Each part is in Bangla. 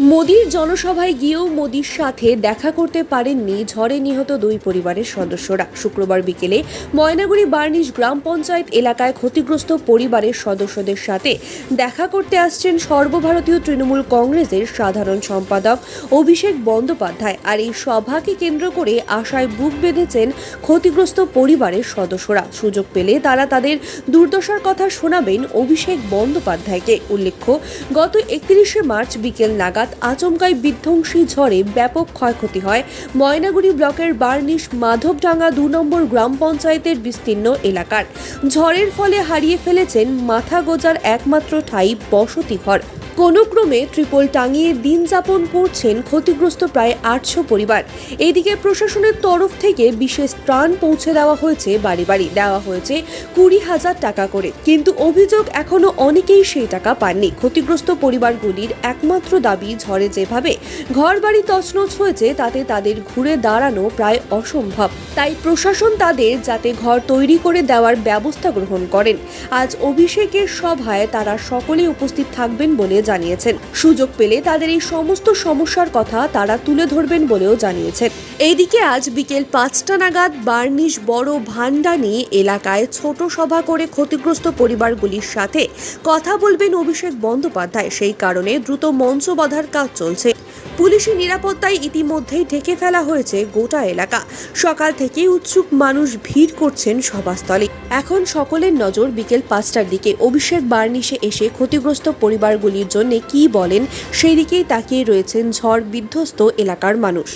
মোদির জনসভায় গিয়েও মোদির সাথে দেখা করতে পারেননি ঝড়ে নিহত দুই পরিবারের সদস্যরা। শুক্রবার বিকেলে ময়নাগুড়ি বার্নিশ গ্রাম পঞ্চায়েত এলাকায় ক্ষতিগ্রস্ত পরিবারের সদস্যদের সাথে দেখা করতে আসছেন সর্বভারতীয় তৃণমূল কংগ্রেসের সাধারণ সম্পাদক অভিষেক বন্দ্যোপাধ্যায়। আর এই সভাকে কেন্দ্র করে আশায় বুক বেঁধেছেন ক্ষতিগ্রস্ত পরিবারের সদস্যরা। সুযোগ পেলে তারা তাদের দুর্দশার কথা শোনাবেন অভিষেক বন্দ্যোপাধ্যায়কে। উল্লেখ্য, গত একত্রিশে মার্চ বিকেল নাগাদ আচমকাই বিধ্বংসী ঝড়ে ব্যাপক ক্ষয়ক্ষতি হয়। ময়নাগুড়ি ব্লকের বার্নিশ মাধবডাঙ্গা দু নম্বর গ্রাম পঞ্চায়েতের বিস্তীর্ণ এলাকার। ঝড়ের ফলে হারিয়ে ফেলেছেন মাথা গোজার একমাত্র ঠাই বসতি ঘর। কোনো ক্রমে ত্রিপল টাঙিয়ে দিন যাপন করছেন ক্ষতিগ্রস্ত প্রায় আটশো পরিবার। এদিকে প্রশাসনের তরফ থেকে বিশেষ ত্রাণ পৌঁছে দেওয়া হয়েছে বাড়ি বাড়ি। দেওয়া হয়েছে কুড়ি হাজার টাকা করে। কিন্তু অভিযোগ এখনও অনেকেই সেই টাকা পাননি। ক্ষতিগ্রস্ত পরিবারগুলির একমাত্র দাবি ঝড়ে যেভাবে ঘর বাড়ি তছনছ হয়েছে, তাতে তাদের ঘুরে দাঁড়ানো প্রায় অসম্ভব। তাই প্রশাসন তাদের যাতে ঘর তৈরি করে দেওয়ার ব্যবস্থা গ্রহণ করেন। আজ অভিষেকের সভায় তারা সকলেই উপস্থিত থাকবেন বলে জানিয়েছেন। সুযোগ পেলে তাদের এই সমস্ত সমস্যার কথা তারা তুলে ধরবেন বলেও জানিয়েছেন। এইদিকে আজ বিকেল পাঁচটা নাগাদ বার্নিশ বড় ভান্ডানি এলাকায় ছোট সভা করে ক্ষতিগ্রস্ত পরিবারগুলির সাথে কথা বলবেন অভিষেক বন্দ্যোপাধ্যায়। সেই কারণে দ্রুত মঞ্চ বাঁধার কাজ চলছে। পুলিশি নিরাপত্তায় ইতিমধ্যেই ঢেকে ফেলা হয়েছে গোটা এলাকা। সকাল থেকেই উৎসুক মানুষ ভিড় করছেন সভাস্থলে। এখন সকলের নজর বিকেল পাঁচটার দিকে। অভিষেক বার্নিশে এসে ক্ষতিগ্রস্ত পরিবারগুলির জন্য কি বলেন সেই দিকেই তাকিয়ে রয়েছেন ঝড় বিধ্বস্ত এলাকার মানুষ।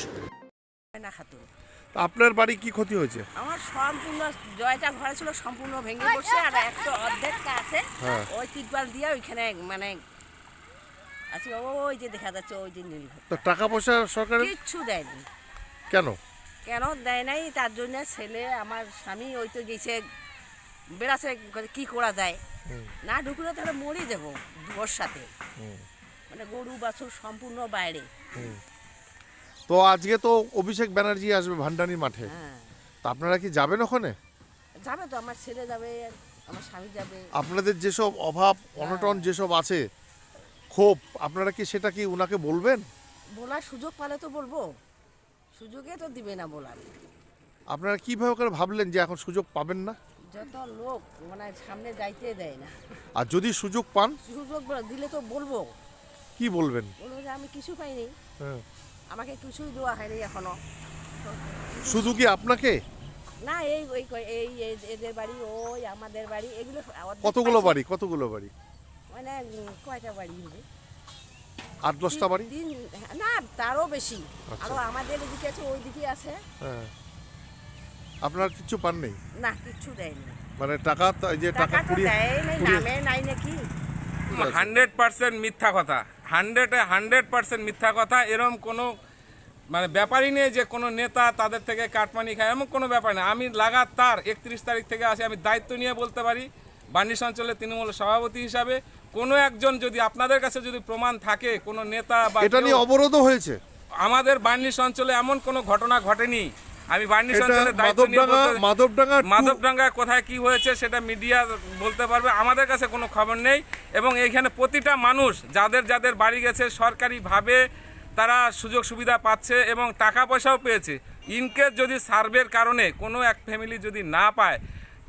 আপনার বাড়ি কি ক্ষতি হয়েছে? আমার সম্পূর্ণ জয়টা ঘরে ছিল সম্পূর্ণ ভেঙে পড়ছে আর একটা অর্ধেকটা আছে। হ্যাঁ। ওই তিরপাল দিয়ে ওইখানে মানে আছে ওই যে দেখা যাচ্ছে ওই যে নীল ঘর। তো টাকা পয়সা সরকারের? কিচ্ছু দেয়নি। কেন? কেন দেয় নাই? তার জন্য ছেলে আমার স্বামী ওই তো গেছে বেড়াচ্ছে কি করা যায়? না ঢুকলে তাহলে মরে যাব সাথে। মানে গরু বাছুর সম্পূর্ণ বাইরে। তো আজকে তো অভিষেক ব্যানার্জি আসবে ভান্ডানির মাঠে। হ্যাঁ। তা আপনারা কি যাবেন ওখানে? যাবে তো আমার ছেলে যাবে আমার স্বামী যাবে। আপনাদের যেসব অভাব অনটন যেসব আছে ক্ষোভ আপনারা কি সেটা কি উনাকে বলবেন? বলার সুযোগ পালে তো বলব। সুযোগে তো দিবে না বলার। আপনারা কীভাবে করে ভাবলেন যে এখন সুযোগ পাবেন না? যত লোক মানে সামনে যাইতে দেয় না। আর যদি সুযোগ পান? সুযোগ দিলে তো বলব। কি বলবেন? বলব যে আমি কিছু পাইনি। হ্যাঁ। আমাকে কিছুই দেওয়া হয়নি এখনও। শুধু কি আপনাকে? না এই ওই এই এদের বাড়ি ওই আমাদের বাড়ি এগুলো কতগুলো বাড়ি? কতগুলো বাড়ি? মানে কয়টা বাড়ি হবে? আট দশটা বাড়ি? না তারও বেশি। আচ্ছা। আরও আমাদের এদিকে আছে ওই দিকে আছে। হ্যাঁ। আপনার কিছু পান নেই? না দেয়নি। মানে টাকা তা- যে টাকা নাই নামে নাই নাকি? হান্ড্রেড পার্সেন্ট মিথ্যা কথা। হান্ড্রেডে হান্ড্রেড পার্সেন্ট মিথ্যা কথা এরম কোনো মানে ব্যাপারই নেই যে কোনো নেতা তাদের থেকে কাটমানি খায় এমন কোনো ব্যাপার নেই। আমি লাগাতার একত্রিশ তারিখ থেকে আসি আমি দায়িত্ব নিয়ে বলতে পারি বার্নিশ অঞ্চলের তৃণমূল সভাপতি হিসাবে। কোনো একজন যদি আপনাদের কাছে যদি প্রমাণ থাকে কোনো নেতা বা এটা নিয়ে অবরোধও হয়েছে। আমাদের বার্নিশ অঞ্চলে এমন কোনো ঘটনা ঘটেনি। আমি বার্নিশ অঞ্চলে মাধবডাঙ্গা মাধবডাঙ্গা কোথায় কি হয়েছে সেটা মিডিয়া বলতে পারবে। আমাদের কাছে কোনো খবর নেই এবং এইখানে প্রতিটা মানুষ যাদের যাদের বাড়ি গেছে সরকারিভাবে তারা সুযোগ সুবিধা পাচ্ছে এবং টাকা পয়সাও পেয়েছে। ইনকেস যদি সার্ভের কারণে কোনো এক ফ্যামিলি যদি না পায়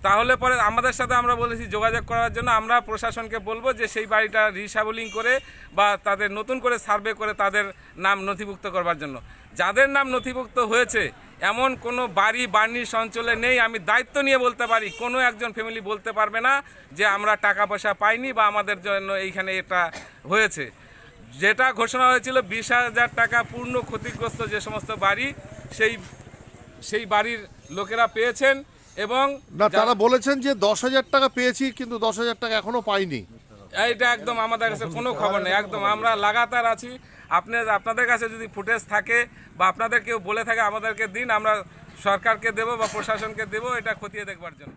তাহলে পরে আমাদের সাথে আমরা বলেছি যোগাযোগ করার জন্য আমরা প্রশাসনকে বলব যে সেই বাড়িটা রিসাবলিং করে বা তাদের নতুন করে সার্ভে করে তাদের নাম নথিভুক্ত করবার জন্য। যাদের নাম নথিভুক্ত হয়েছে, এমন কোনো বাড়ি বার্নিশ অঞ্চলে নেই, আমি দায়িত্ব নিয়ে বলতে পারি, কোনো একজন ফ্যামিলি বলতে পারবে না যে আমরা টাকা পয়সা পাইনি বা আমাদের জন্য এইখানে এটা হয়েছে। যেটা ঘোষণা হয়েছিল, বিশ হাজার টাকা পূর্ণ ক্ষতিগ্রস্ত যে সমস্ত বাড়ি, সেই সেই বাড়ির লোকেরা পেয়েছেন। এবং না তারা বলেছেন যে দশ হাজার টাকা পেয়েছি কিন্তু দশ হাজার টাকা এখনও পাইনি। এইটা একদম আমাদের কাছে কোনো খবর নেই। একদম আমরা লাগাতার আছি। আপনার আপনাদের কাছে যদি ফুটেজ থাকে বা আপনাদের কেউ বলে থাকে আমাদেরকে দিন আমরা সরকারকে দেব বা প্রশাসনকে দেব এটা খতিয়ে দেখবার জন্য।